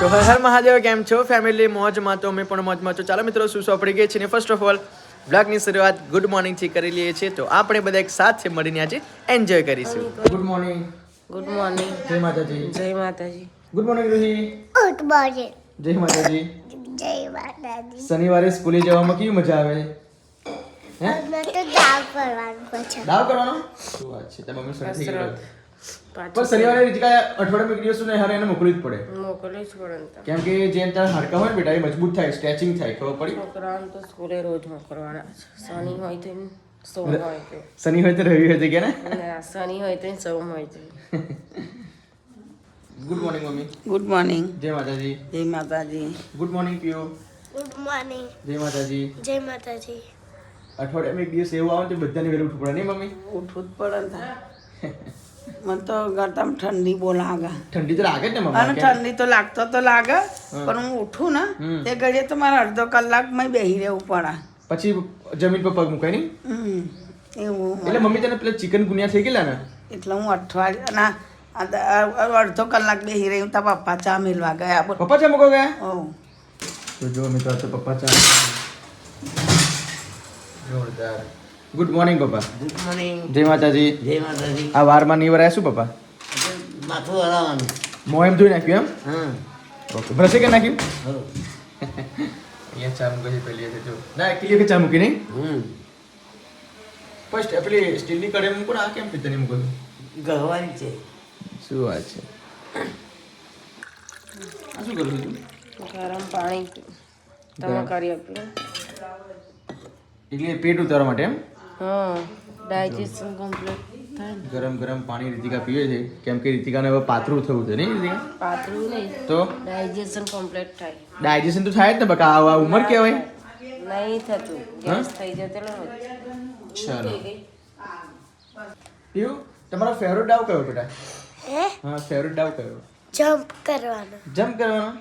તો હર હર મહાદેવ કેમ છો? ફેમિલી મોજમાં તો અમે પણ મોજમાં છો. ચાલો મિત્રો શું પડી ગઈ છે ફર્સ્ટ ઓફ ઓલ બ્લોગની શરૂઆત ગુડ મોર્નિંગથી કરી લઈએ છીએ. તો આપણે બધા એક સાથે મળીને આજે એન્જોય કરીશું. ગુડ મોર્નિંગ ગુડ મોર્નિંગ જય માતાજી. જય માતાજી. Good morning Ruhi good morning જય માતાજી. જય માતાજી. શનિવારે સ્કૂલે જવામાં કેવી મજા આવે? હે? તો દાવ કરવાનું છે દાવ કરવાનો? શું વાત છે. તમે મમ્મી સાથે પણ શનિવારે રીતિકા અઠવાડિયામાં એક દિવસ ને હારે એને મોકલવી જ પડે. મોકલવી જ પડે. કેમ કે જે તારા હાડકા હોય ને બેટા એ મજબૂત થાય સ્ટ્રેચિંગ થાય ખબર પડી? છોકરાઓને તો સ્કૂલે રોજ મોકલવાના. શનિ હોય તો સોમ હોય તો. શનિ હોય તો રવિ હોય તો કે ને? શનિ હોય તો સોમ હોય તો. Good morning mummy. Good morning જય માતાજી. જય માતાજી. ગુડ મોર્નિંગ પીઓ ગુડ મોર્નિંગ જય માતાજી. જય માતાજી. અઠવાડિયામાં એક દિવસ એવું આવે ને તો બધાને વહેલું ઉઠવું પડે નહીં મમ્મી? ઉઠવું જ પડે. મને તો ગરતામ ઠંડી બહુ લાગે. ઠંડી તો લાગે ને અને? ઠંડી તો લાગતો તો લાગે પણ હું ઉઠું ને. તે ઘડીએ તો મારે અડધો કલાક મેં બેહી રહેવું પડે. પછી જમીન પર પગ મૂકાય નહીં. એવું. એટલે મમ્મી તને પેલા ચિકન ગુનિયા થઈ ગયેલા ને? એટલે હું અઠવાડિયે ના અડધો કલાક બેહી રહી હું તારા પપ્પા ચા મેળવા ગયા પપ્પા ચા મૂકો ગયા? ઓ તો જો મિત્રો તો પપ્પા ચા. જોરદાર. ગુડ મોર્નિંગ પપ્પા ગુડ મોર્નિંગ જય માતાજી જય માતાજી આ વારમાં નહીં વરાય શું પપ્પા માથું હલાવવાનું. મોં એમ ધોઈ નાખ્યું હા. એમ ઓકે બ્રશે કે નાખ્યું અહીંયા ચા મૂકે છે પેલી જો. ના એકલી કે ચા મૂકી નહીં. હમ. ફર્સ્ટ પેલી સ્ટીલની કઢાઈ મૂકો ને આ કેમ પિત્તળની મૂકો છો? ગહવાની છે. શું વાત છે? આ શું કરું છું ગરમ પાણી. તમે કરી આપ્યું એટલે પેટ ઉતારવા માટે એમ? હા ડાયજેશન કમ્પ્લીટ થાય ગરમ ગરમ પાણી રીતિકા પીવે છે. કેમ કે રીતિકાને હવે પાતળું થવું છે નહીં રીતિકા પાતળું નહીં. તો? ડાયજેશન કમ્પ્લીટ થાય. ડાયજેશન તો થાય જ ને બકા આ ઉંમર કહેવાય. નહીં થતું. ગેસ થઈ જાય તો ચાલો. પીવું તમારો ફેવરેટ ડાવ કયો બેટા? હે? હા ફેવરેટ ડાવ કયો? જમ્પ કરવાનો. જમ્પ કરવાનો?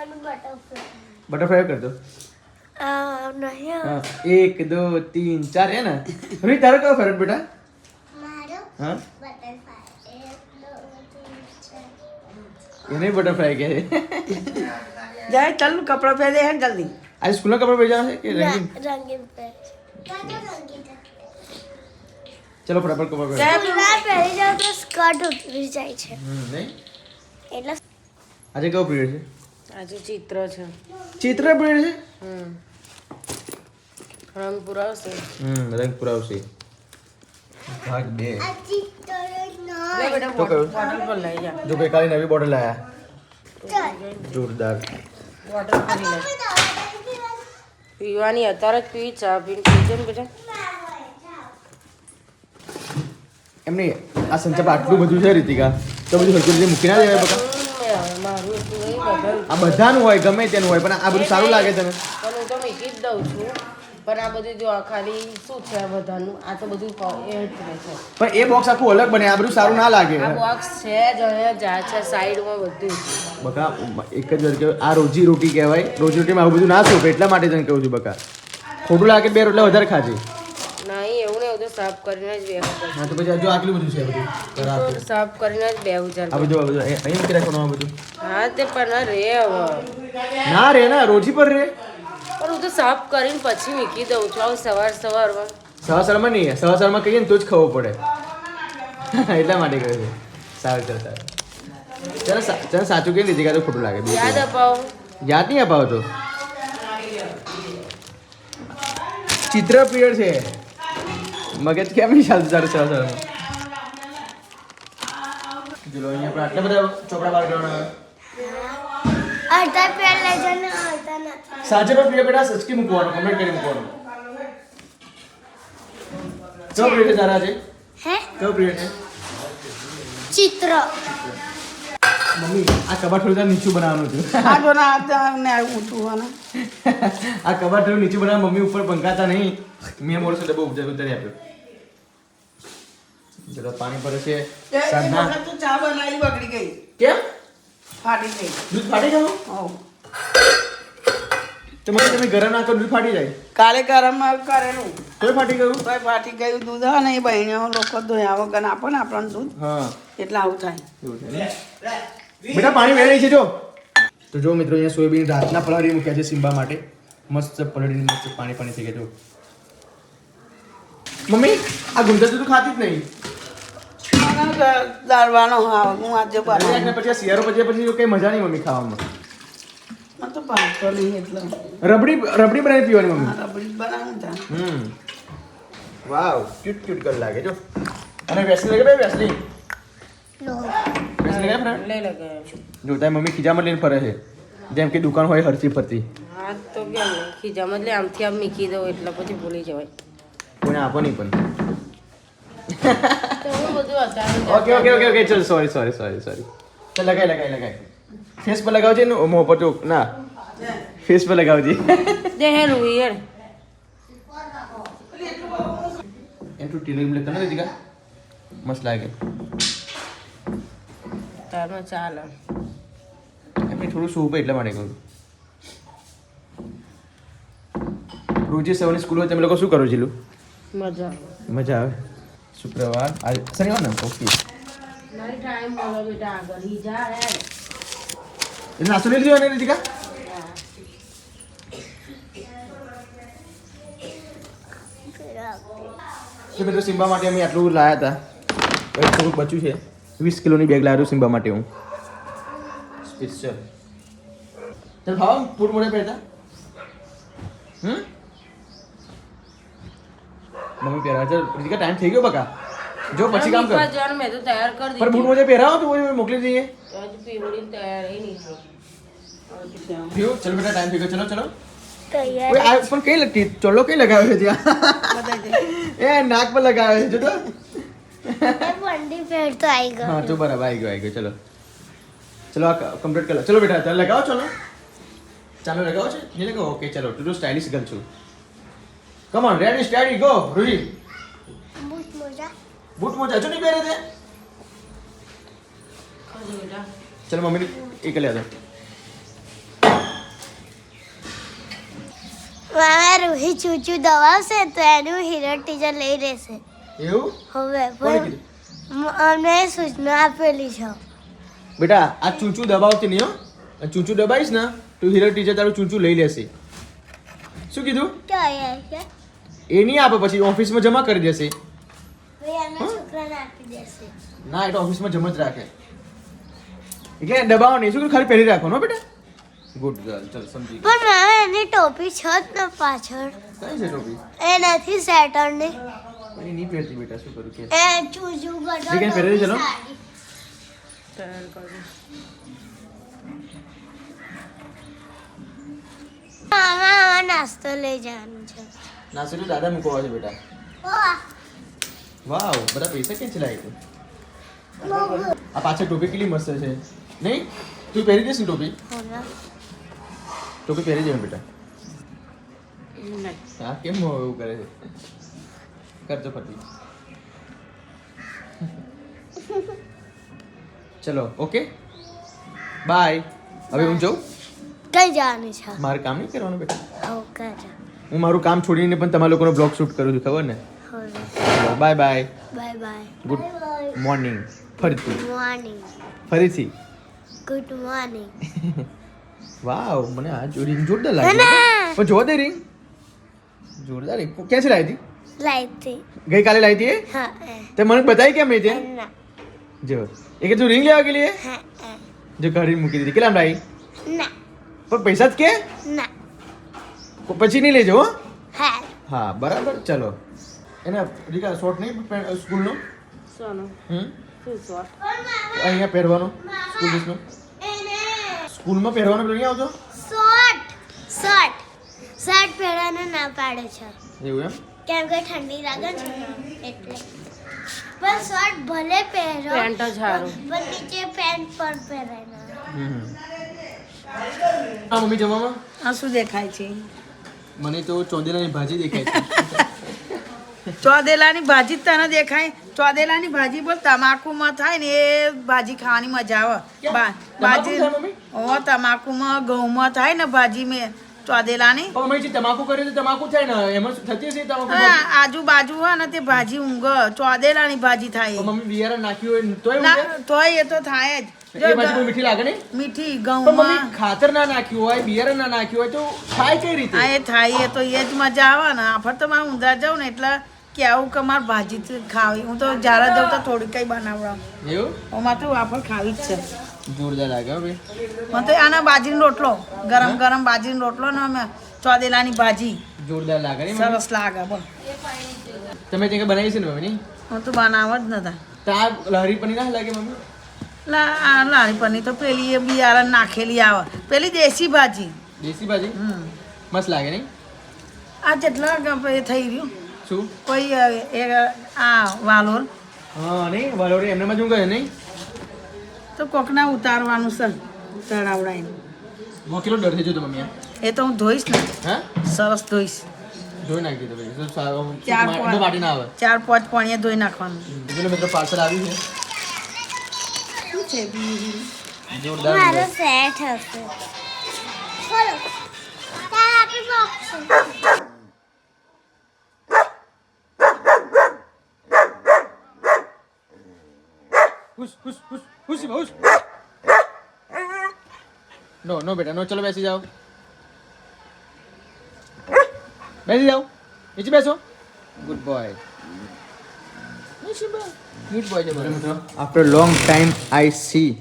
અને બટરફ્લાય. બટરફ્લાય કર એક દો તીન ચાર હે ને રોહિત તારો કયો ફેવરેટ બેટા એને બટરફ્લાય કહે જાય ચાલ કપડાં પહેરી હે જલ્દી આજે સ્કૂલના કપડા ભેજા છે કે રંગીન રંગીન ચલો ફટાફટ કપડા પહેરો. ના પહેરી જાવ તો સ્કર્ટ ઉતરી જાય છે હમ નહીં એટલે આજે કયો પીરિયડ છે આજે ચિત્ર છે ચિત્ર પીરિયડ છે હમ રંગ પુરાવશે હમ રંગ પુરાવશે ભાગ બે. તો લઈ જા. જો ગઈકાલે નવી બોટલ લાયા. જોરદાર. બોટલ ભરી લે પીવાની અત્યારે જ પી ચા પીને પીજે ને બેટા. એમની આ સંચાપ આટલું બધું છે રીતિકા? તો બધું હજુ મૂકી ના દેવાય બકા હમ, મારું એટલું નહીં બધા આ બધાનું હોય ગમે તેનું હોય પણ આ બધું સારું લાગે તને પણ હું તો મીઠી જ દઉં છું પણ આ બધું જો આ ખાલી શું છે આ બધાનું? આ તો બધું એડ કરે છે. પણ એ બોક્સ આખું અલગ બને આ બધું સારું ના લાગે. આ બોક્સ છે જ અહીંયા જાય છે સાઈડમાં બધું. બકા એક જ વાર આ રોજી રોટી કહેવાય. રોજી રોટીમાં આવું બધું ના શોભે એટલા માટે તને કહું છું બકા. ખોટું લાગે બે રોટલા વધારે ખાજે. સાફ કરીને જ બેહવું હા તો પછી જો આટલું બધું છે બધું. સાફ કરીને જ બેહવું ચાલે આ બધું બધું અહીં મૂકી રાખવાનું આ બધું? હા તે પણ રે હવે. ના રે ના રોજી પર રે. પણ હું તો સાફ કરીને પછી મૂકી દઉં છું. આવું સવાર સવારમાં. સવા સવારમાં નહીં સવા સવારમાં કહીએ ને તો જ ખબર પડે. એટલા માટે કહે છે. સારું ચાલ સારું. ચાલ સાચું કહી લીધી તો ખોટું લાગે યાદ અપાવો. યાદ નહીં અપાવો તો? ચિત્ર પીરિયડ છે. મગજ કેમ નહીં ચાલતું તારું સવા સવારમાં ચલો અહીંયા આપણે આટલા બધા ચોપડા બહાર કરવાના અડધા પેર લઈ જને અડધા નથી સાંજે સચકી મૂકવાનું કરી મૂકવાનું કયો પીરિયડ છે તારા આજે હે કયો પીરિયડ છે ચિત્ર મમ્મી આ કબાટ થોડું નીચું બનાવવાનું છે આ ના આ ને ઊંચું હોય આ કબાટ થોડું નીચું બનાવ મમ્મી ઉપર પંખાતા નહીં મેં મોરસો ડબ્બો ઉતારી આપ્યો ચલો પાણી ભરે છે. સાંજના તો ચા બનાવી બગડી ગઈ. કેમ? ફાટી ગઈ. દૂધ ફાટી ગયું હોવ. તો તમે ગરમ નાખો દૂધ ફાટી જાય. કાલે ગરમ કરેલું. કોઈ ફાટી ગયું? તોય ફાટી ગયું દૂધ હા ને એ બહેણીઓ લોકો ધોયા વગર આપે ને આપણને દૂધ. હા. એટલે આવું થાય. એવું ને? બેટા પાણી વેરાઈ છે જો. તો જો મિત્રો અહીંયા સોયાબીન રાતના પલાળી મૂક્યા છે સિમ્બા માટે. મસ્ત પલાળીને મસ્ત પાણી પાણી થઈ ગયા જો. મમ્મી આ ગુંદર તો ખાતી જ નહીં. દાળવાનો? હા હું આજે બનાવું. પછી શિયાળો પછી પછી કઈ મજા નહીં મમ્મી ખાવામાં. તો ભાવતો નહીં એટલે. રબડી રબડી બનાવી પીવાની મમ્મી? રબડી બનાવું હમ. વાવ ક્યુટ ક્યુટ કર લાગે જો. અને વેસલી લગે ભાઈ વેસલી? વેસલી લગે ફ્રેન્ડ લઈ છું જો તારી મમ્મી ખીજામાં લઈને ફરે છે. જેમ કે દુકાન હોય હરસી ફરતી. હા તો કેમ? ખીજામાં એટલે આમથી આમ મૂકી દઉં એટલે પછી ભૂલી જવાય. કોઈને આપો નહીં પણ. ઓકે ઓકે ઓકે ઓકે ચલ સોરી સોરી સોરી સોરી ચલ લગાઈ લગાઈ લગાઈ ફેસ પર લગાવજે ને મોં પર જો ના ફેસ પર લગાવજે દે હેરું યાર એમ તું ટીલો લેતા નથી દીકા મસ્ત લાગે તારમાં ચાલે એમને થોડું સૂપ એટલા માટે કહું રોજે સવારની સ્કૂલ હોય તમે લોકો શું કરો જીલું મજા મજા આવે શુક્રવાર. આજ શનિવાર ને ઓકે. એટલે નાસ્તો લઈ લીધો ને દીકા તો મિત્રો સિમ્બા માટે અમે આટલું લાયા હતા. હવે થોડુંક બચ્યું છે. વીસ કિલોની બેગ લાવ્યો સિમ્બા માટે હું. સ્પેશિયલ ચાલ ભાવ પૂર મોડે પહેરતા હમ? મમ્મી પહેરાવે ચાલ રીતિકા ટાઈમ થઈ ગયો બકા જો પછી કામ કર નીકળવા જવાનું મેં તો તૈયાર કરી પર બૂટ દીધી મોજે પહેરાવો તો પછી મોકલી દઈએ હજુ પીવડી તૈયાર એ નહીં થઈ. થયું ચલો બેટા ટાઈમ થઈ ગયો ચલો ચલો તૈયાર ઓય આ પણ કઈ લગતી ચોલો કઈ લગાવ્યો છે ત્યાં એ નાક પર લગાવ્યો છે જો તો વંડી પેર તો આવી ગયો હા તો બરાબર આવી ગયો આવી ગયો ચલો ચલો આ કમ્પ્લીટ કરો ચલો બેટા ચાલો લગાવો ચલો ચાલો લગાવો છે નહીં લગાવો ઓકે ચલો તું તો સ્ટાઇલિશ ગર્લ છું come on ready steady go Ruhi boot મોજા. બૂટ મોજા હજુ નહીં પહેરે છે ખાજો બેટા મમ્મીને એક લે દો મારા રૂહી ચૂચુ દવાવશે તો એનું હીરો ટીચર લઈ રહેશે. એવું? હવે પણ અમને સૂચના આપેલી છે. બેટા આ ચૂંચું દબાવતી નહીં હો. ચૂંચું દબાવીશ ને તો હીરો ટીચર તારું ચૂંચું લઈ લેશે. શું કીધું? ક્યાં આવ્યા છે? એ નહીં આપે પછી ઓફિસમાં જમા કરી દેશે. ના એ તો ઓફિસમાં જમા જ રાખે. એટલે દબાવો નહીં શું? ખાલી પહેરી રાખવાનું બેટા? ગુડ ગર્લ ચલ સમજી પણ મામા એની ટોપી છે જ ને પાછળ. કઈ છે ટોપી? એ નથી સેટરની પણ એ નહીં પહેરતી બેટા શું કરું કે? એ ચૂજુ ગડો કે પહેરી ચલો. સારી. કરું મામા નાસ્તો લઈ જવાનું છે. નાસ્તો તો દાદા મૂકવા છે બેટા. વાવ બધા પૈસા ક્યાંથી છે લાગ્યું આ પાછળ ટોપી કેટલી મસ્ત છે. નહીં? તું પહેરી દઈશ ને ટોપી? ટોપી પહેરી જાય બેટા. હા કેમ એવું કરે છે? કરજો ફટી ચલો ઓકે? બાય. હવે હું જઉં? કઈ જવાનું છે? મારે કામ નહીં કરવાનું બેટા. જા હું મારું કામ છોડીને પણ તમારા લોકોનો બ્લોગ શૂટ કરું છું ખબર ને? Bye bye bye bye good morning ફરીથી. મોર્નિંગ ફરીથી. ગુડ મોર્નિંગ વાવ મને આ જો રિંગ જોરદાર લાગી પણ જોવા દે રિંગ જોરદાર ring. ક્યાંથી લાવી હતી ગઈ કાલે લાવી હતી? હા તે મને બતાવી કેમ નહીં તે? જો. એક તું રિંગ લેવા ગયેલી એ? જો ઘરે મૂકી દીધી. કેટલામ લાવી ના. પણ પૈસા જ કે? ના. પછી નહીં લેજો હા. હા. બરાબર. ચલો. એને રીકા શોર્ટ નહીં સ્કૂલનો? સોનું. હમ? શોર્ટ અહીંયા પહેરવાનો? સ્કૂલ ડ્રેસનો? એને. સ્કૂલમાં પહેરવાનો પેલો નહીં આવતો શર્ટ. શર્ટ. શર્ટ પહેરવાનું ના પાડે છે. એવું એમ? કેમ કે ઠંડી લાગે છે. ને એટલે. પણ શર્ટ ભલે પહેરો પેન્ટ જ સારું પણ નીચે પેન્ટ પણ પહેરાય ના. હમ. આ મમ્મી જમવામાં? આ શું દેખાય છે? મને તો ચોદેલાની ભાજી દેખાય છે. ચોદેલાની ભાજી તને દેખાય? ચોદેલાની ભાજી બોલ તમાકુમાં થાય ને એ ભાજી ખાવાની મજા આવે. ભાજી? ઓ તમાકુમાં ઘઉંમાં થાય ને ભાજી મેં ચોદેલાની? તમાકુ કરે તો તમાકુ થાય ને? એમાં થતી હશે તમાકુ હા આજુબાજુ હોય ને તે ભાજી ઊંઘ ચોદેલાની ભાજી થાય. મમ્મી બિયારણ નાખ્યું હોય તોય તોય એ તો થાય જ. એ ભાજી બહુ મીઠી લાગે નહીં? મીઠી પણ મમ્મી ઘઉંમાં ખાતર ના નાખ્યું હોય બિયારણ ના નાખ્યું હોય તો ખાય કઈ રીતે? આ એ થાય એ તો એ જ મજા આવે ને. મારે ઊંધા જાઉં ને એટલે કે આવું કે મારે ભાજી ખાવી. હું તો જ્યારે જાઉં તો થોડી કઈ બનાવડાવું. એવું? હું તો વાફર ખાવી જ છે. જોરદાર લાગે ભાઈ. મને તો આના બાજરીનો રોટલો ગરમ ગરમ બાજરીનો રોટલો ને અમે ચોદેલાની ભાજી. જોરદાર લાગે સરસ લાગે બોલ તમે ત્યાં બનાવી છે ને મમ્મી હું તો બનાવ જ નતા. તો આ લહરી પનીર ના લાગે મમ્મી? લા આ પરની તો પેલી એ બિયારણ નાખેલી આવે પેલી દેશી ભાજી. દેશી ભાજી? મસ્ત લાગે નહીં આ જેટલા એ થઈ રહ્યું શું? કોઈ એ આ વાલોર. હા નહીં વલોરી એમને શું કહે નહીં તો કોકના ઉતારવાનું છે તળાવડાઈને. કિલો ડર મમ્મી એ તો હું ધોઈશ ને. હા? સરસ ધોઈશ. જોઈ નાખી દો ભાઈ ચાર મા- પાંચ પાણી ધોઈ નાખવાનું. મિત્રો પાર્સલ આવ્યું છે. શું છે જોરદાર મારો સેટ હશે. બોલો. તાર આપી box hush hush hush hush hush no no બેટા નો ચલો બેસી જાઓ. બેસી જાઓ. નીચે બેસો. ગુડ બોય ક્યુટ બોય છે મિત્રો after long time I see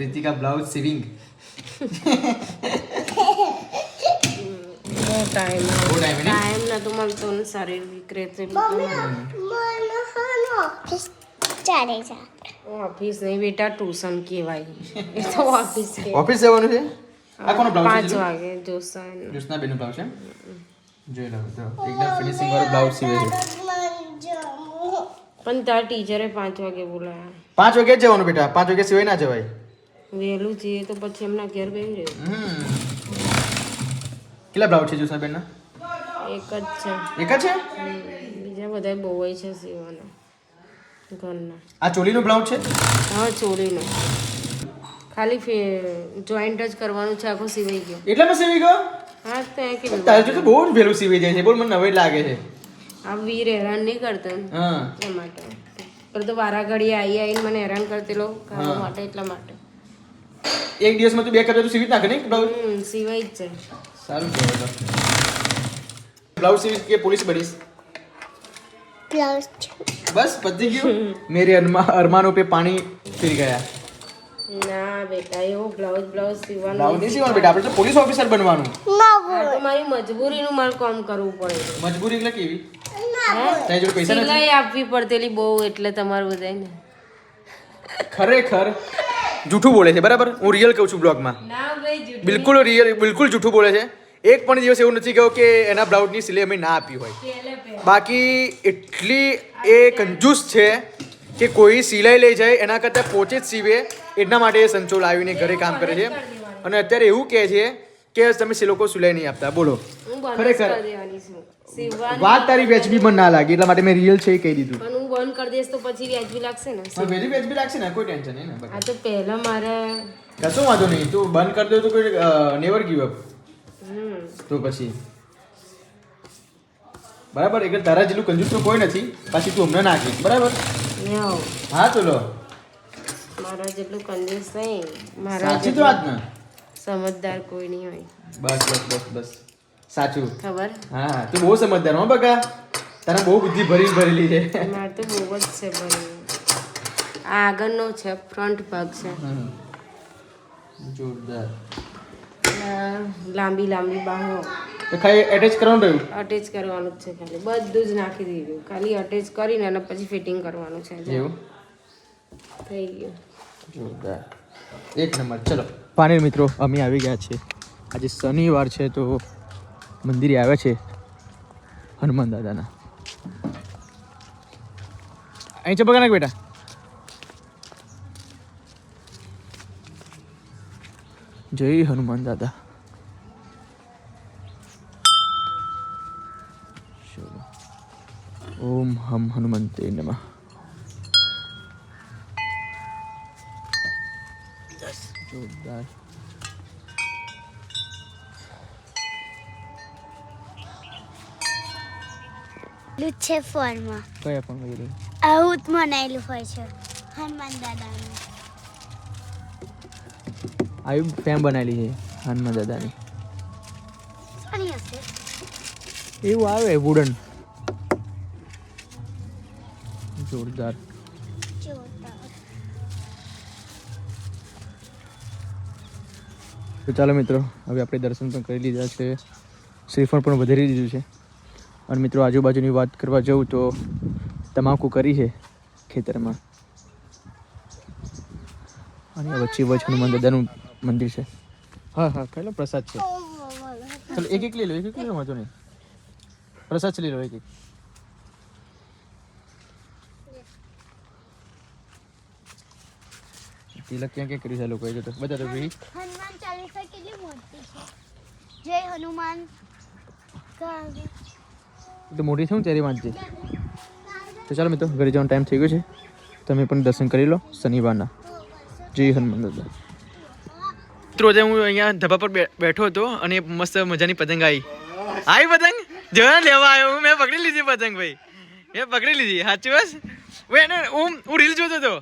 Ritika blouse sewing time time નતું મળતું ને શરીર વિકરે છે ચાલે ઓફિસ નહીં બેટા ટ્યુશન કહેવાય. એ તો ઓફિસ ઓફિસ જવાનું વાગે જોસન જોસના બેનો બ્લાઉઝ જોઈ લો તો એકદમ ફિનિશિંગ વાળો બ્લાઉઝ સીવે છે. પણ તાર ટીચરે પાંચ વાગે બોલાયા. પાંચ વાગે જ જવાનું બેટા. પાંચ વાગે સિવાય ના જવાય. વહેલું જઈએ તો પછી એમના ઘેર બેસી રહ્યું કેટલા બ્લાઉઝ છે જોસા બેન એક જ છે. એક જ છે? બીજા બધા બહુ છે સીવાના ઘરના. આ ચોલીનો બ્લાઉઝ છે? હા ચોલીનો. ખાલી જોઈન્ટ જ કરવાનું છે આખો સિવાઈ ગયો. એટલામાં સિવાઈ ગયો? હા તો કેવું તારે જો તો બહુ જ વહેલું સિવાઈ જાય છે. બોલ મને નવાઈ લાગે છે. આ વીર હેરાન નહીં કરતો. ને એટલા માટે. પર તો વારા ઘડી આવી આવીને મને હેરાન કરતેલો કામ માટે એટલા માટે. એક દિવસમાં તું બે કરતો તો સીવી નાખે નહીં બ્લાઉઝ સિવાય જ છે સારું છે બ્લાઉઝ સીવીશ કે પોલીસ બનીશ? બ્લાઉઝ બસ પતી ગયું? મેરે અરમા અરમાનો પે પાણી ફિર ગયા. ના બેટા એવો બ્લાઉઝ બ્લાઉઝ સીવાનું બ્લાઉઝ નહીં સીવાનું બેટા આપણે તો પોલીસ ઓફિસર બનવાનું. તો મારી મજબૂરીનું મારે કામ કરવું પડે. મજબૂરી એટલે કેવી? સિલાઈ આપવી પડતેલી બહુ એટલે તમારું બધાને ખરેખર? જૂઠું બોલે છે બરાબર? હું રિયલ કહું છું બ્લોગમાં બિલકુલ રિયલ બિલકુલ જૂઠું બોલે છે. એક પણ દિવસ એવું નથી કહ્યું કે એના બ્લાઉઝની સિલાઈ અમે ના આપી હોય. બાકી એટલી એ કંજૂસ છે કે કોઈ સિલાઈ લઈ જાય એના કરતાં પોતે જ સીવે એટલા માટે એ સંચોલ આવીને ઘરે કામ કરે છે. અને અત્યારે એવું કહે છે કે તમે સે લોકો સિલાઈ નહીં આપતા. બોલો. ખરેખર. વાત તારી વેચબી પણ ના લાગી એટલા માટે મેં રિયલ છે એ કહી દીધું. પણ હું બંધ કરી દઈશ તો પછી વેજબી લાગશે ને. પણ વેચબી વેચબી લાગશે ને? કોઈ ટેન્શન નહીં ને આ તો પહેલા મારે કશો વાંધો નહીં. તું બંધ કરી દઉં તો કોઈ નેવર ગીવ અપ તો પછી. બરાબર? એટલે તારા જેટલું કંજૂસ તો કોઈ નથી. પાછી તું હમણાં નાખી. બરાબર? હા તો લો. મારા જેટલું કંજૂસ નહીં. મારા સાચી તો વાત ને? સમજદાર કોઈ નહીં હોય. બસ બસ બસ બસ. સાચું. ખબર? હા તું બહુ સમજદાર હો બકા. તારા બહુ બુદ્ધિ ભરી ભરેલી છે. મારે તો બહુ જ છે ભાઈ આ આગળનો છે ફ્રન્ટ ભાગ છે. જોરદાર. લાંબી લાંબી બાહો. ખાલી એટેચ કરવાનું રહ્યું? અટેચ કરવાનું છે ખાલી. બધું જ નાખી દીધું. ખાલી અટેચ કરીને અને પછી ફિટિંગ કરવાનું છે. એવું? થઈ ગયું. જોરદાર. એક નંબર. ચલો પાનેર મિત્રો અમે આવી ગયા છે આજે શનિવાર છે તો મંદિરે આવે છે હનુમાન દાદાના. અહીં બગા નાખ બેટા. જય હનુમાન દાદા. ઓમ હમ હનુમંતે નમઃ. જોરદાર. છે ફોર્મમાં કયા પણ વગેરે આહુત મનાયેલું હોય છે. હનુમાન દાદાનું. આવી ફેમ બનાવેલી છે હનુમાન દાદાની. હશે એવું આવે વુડન જોરદાર જોરદાર. તો ચાલો મિત્રો હવે આપણે દર્શન પણ કરી લીધા છે. શ્રીફળ પણ વધારી દીધું છે. અને મિત્રો આજુબાજુની વાત કરવા જાઉં તો તમાકુ કરી છે ખેતરમાં. અને વચ્ચે વચ્ચે હનુમાન દાદાનું મંદિર છે. હા હા કેટલો પ્રસાદ છે. ચાલો એક એક લઈ લો એક એક લઈ લો વાંધો નહીં. પ્રસાદ છે લઈ લો એક એક. તિલક ક્યાં ક્યાં કર્યું છે લોકોએ? જો તો બધા તો ભાઈ હનુમાન ચાલીસા કેટલી મોટી છે? જય હનુમાન. તો મોટી છે હું ત્યારે વાંચજે તો ચાલો મિત્રો, ઘરે જવાનો ટાઈમ થઈ ગયો છે. તમે પણ દર્શન કરી લો શનિવારના. જય હનુમાન દાદા. મિત્રો, આજે હું અહીંયા ધબા પર બેઠો હતો અને મસ્ત મજાની પતંગ આવી આવી પતંગ? જો, લેવા આવ્યો હું. મેં પકડી લીધી પતંગ, ભાઈ. મેં પકડી લીધી. સાચું બસ એને હું હું રીલ જોતો હતો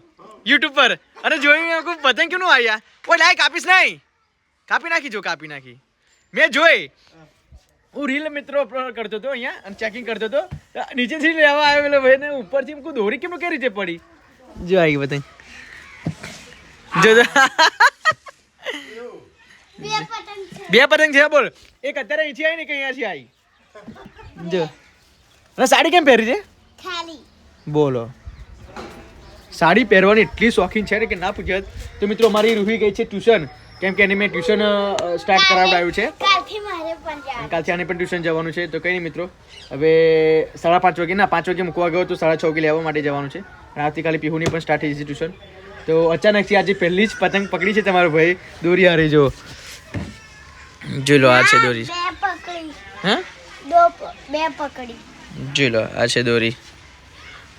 યુટ્યુબ પર. અને જોયું મેં પતંગ કેનું આવ્યા ઓય, લાય, કાપીશ નહીં. કાપી નાખી જો, કાપી નાખી. મેં જોઈ. હું રીલ મિત્રો અપલોડ કરતો હતો અહીંયા અને ચેકિંગ કરતો હતો. નીચેથી લેવા આવેલો ભાઈ ને ઉપરથી એમ કોઈ દોરી કેમ કઈ રીતે પડી? જો આવી બતાઈ જો જો. બે પતંગ છે. બોલ. એક અત્યારે અહીંથી આવી ને કે અહીંયાથી આવી જો. અને સાડી કેમ પહેરી છે? ખાલી બોલો. સાડી પહેરવાની એટલી શોખીન છે ને કે ના પૂછ્યા તો મિત્રો મારી રૂહી ગઈ છે ટ્યુશન. કેમ કે એને મેં ટ્યુશન સ્ટાર્ટ કરાવડાવ્યું છે. કાલથી આને પણ ટ્યુશન જવાનું છે. તો કંઈ નહીં મિત્રો હવે સાડા પાંચ વાગે ના પાંચ વાગે મૂકવા ગયો તો સાડા છ વાગે લેવા માટે જવાનું છે. અને આવતીકાલે પીહુની પણ સ્ટાર્ટ થઈ જશે ટ્યુશન. તો અચાનકથી આજે પહેલી જ પતંગ પકડી છે તમારો ભાઈ. દોરી હારી જો જોઈ લો આ છે દોરી. બે પકડી. જોઈ લો આ છે દોરી.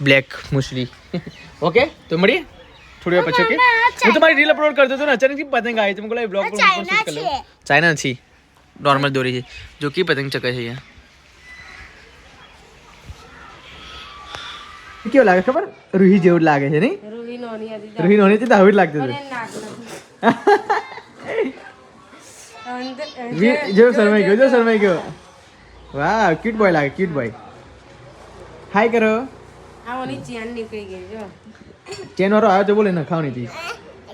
બ્લેક મુસલી. ઓકે તો મળીએ? થોડી વાર પછી ઓકે હું તમારી રીલ અપલોડ કરતો હતો ને અચાનકથી પતંગ આવી છે મેં બ્લોગ આ પર ચાઇના શૂટ કરી લઉં. છે. ચાઇના નોર્મલ દોરી છે. જો કે પતંગ ચકે છે અહીંયા. કેવું લાગે ખબર? રૂહી જેવું લાગે છે નહીં? રૂહી નોની હતી રૂહી નોની હતી તો આવી જ લાગતું હતું. એ નાક નથી. અંદર- વી- જો શરમાઈ ગયો જો શરમાઈ ગયો. વાહ ક્યુટ બોય લાગે ક્યુટ બોય હાય કરો. આ ઓની ચેન નીકળી ગઈ જો. ચેન વાળો આવ્યો તો બોલે ને ખાવાની હતી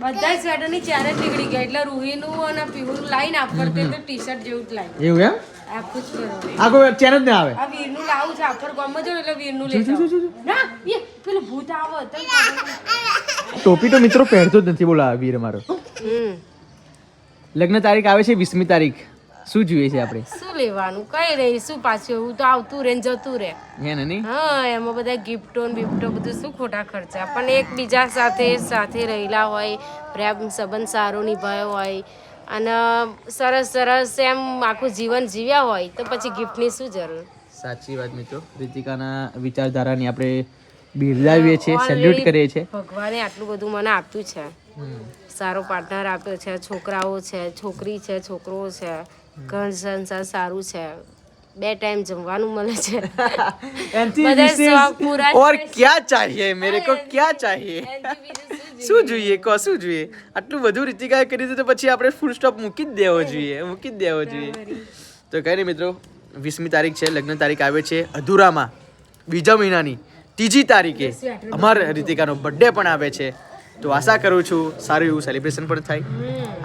બધા સ્વેટરની ચેન જ નીકળી ગઈ એટલે રૂહીનું અને પીવું લાઈન આપર તે તો ટી શર્ટ જેવું જ લાઈન એવું એમ? આખું જ કરો. આ કોઈ ચેન જ ના આવે? આ વીરનું લાવું છે આપર ગમે જો એટલે વીરનું નું જાઓ ના એ પેલું ભૂત આવો તો ટોપી તો મિત્રો પહેરતો જ નથી બોલા વીર મારો. હમ. લગ્ન તારીખ આવે છે વીસમી તારીખ. શું જોઈએ છે આપણે? શું લેવાનું? કઈ રહી શું પાછું? એવું તો આવતું રહે ને જતું રહે હે ને નહીં? હા એમાં બધા ગિફ્ટો ને બિફ્ટો બધું શું ખોટા ખર્ચા? પણ એકબીજા સાથે સાથે રહેલા હોય પ્રેમ સંબંધ સારો નિભાયો હોય અને સરસ સરસ એમ આખું જીવન જીવ્યા હોય તો પછી ગિફ્ટની શું જરૂર? સાચી વાત મિત્રો. રીતિકાના વિચારધારાની આપણે બિરદાવીએ છીએ સેલ્યુટ કરીએ છીએ. ભગવાને આટલું બધું મને આપ્યું છે. સારો પાર્ટનર આપ્યો છે છોકરાઓ છે છોકરી છે છોકરો છે. ઘર સંસાર સારું છે. બે ટાઈમ જમવાનું મળે છે. એનથી ઓર ક્યા ચાહીએ? મેરે કો ક્યાં ચાહીએ? શું જોઈએ? શું જોઈએ? કો શું જોઈએ? આટલું બધું રીતિકાએ કરી દીધું તો પછી આપણે ફૂલ સ્ટોપ મૂકી જ દેવો જોઈએ મૂકી જ દેવો જોઈએ. તો કઈ નહીં મિત્રો વીસમી તારીખ છે લગ્ન તારીખ આવે છે અધૂરામાં. બીજા મહિનાની ત્રીજી તારીખે અમારા રીતિકાનો બર્થડે પણ આવે છે. તો આશા કરું છું સારું એવું સેલિબ્રેશન પણ થાય.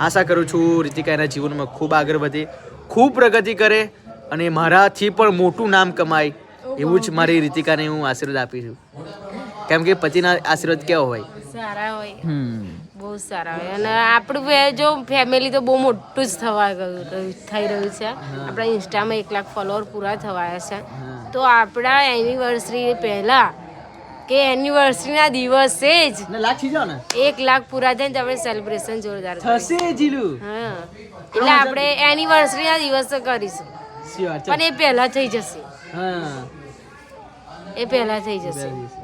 આશા કરું છું રીતિકા એના જીવનમાં ખૂબ આગળ વધે ખૂબ પ્રગતિ કરે અને મારાથી પણ મોટું નામ કમાય. એવું જ મારી રીતિકાને હું આશીર્વાદ આપી છું. કેમ કે પતિના આશીર્વાદ કેવો હોય? સારા હોય. બહુ સારા હોય. અને આપણું જો ફેમિલી તો બહુ મોટું જ થવા ગયું થઈ રહ્યું છે. આપણા ઇન્સ્ટામાં એક લાખ ફોલોઅર પૂરા થવાયા છે. તો આપણા એનિવર્સરી પહેલા કે એનિવર્સરીના દિવસે જ લાખી જાઓ ને. એક લાખ પૂરા થાય તો આપણે સેલિબ્રેશન જોરદાર થશે જીલુ. હા. એટલે આપણે એનિવર્સરીના દિવસે કરીશું. પણ એ પહેલા થઈ જશે. હા. એ પહેલા થઈ જશે.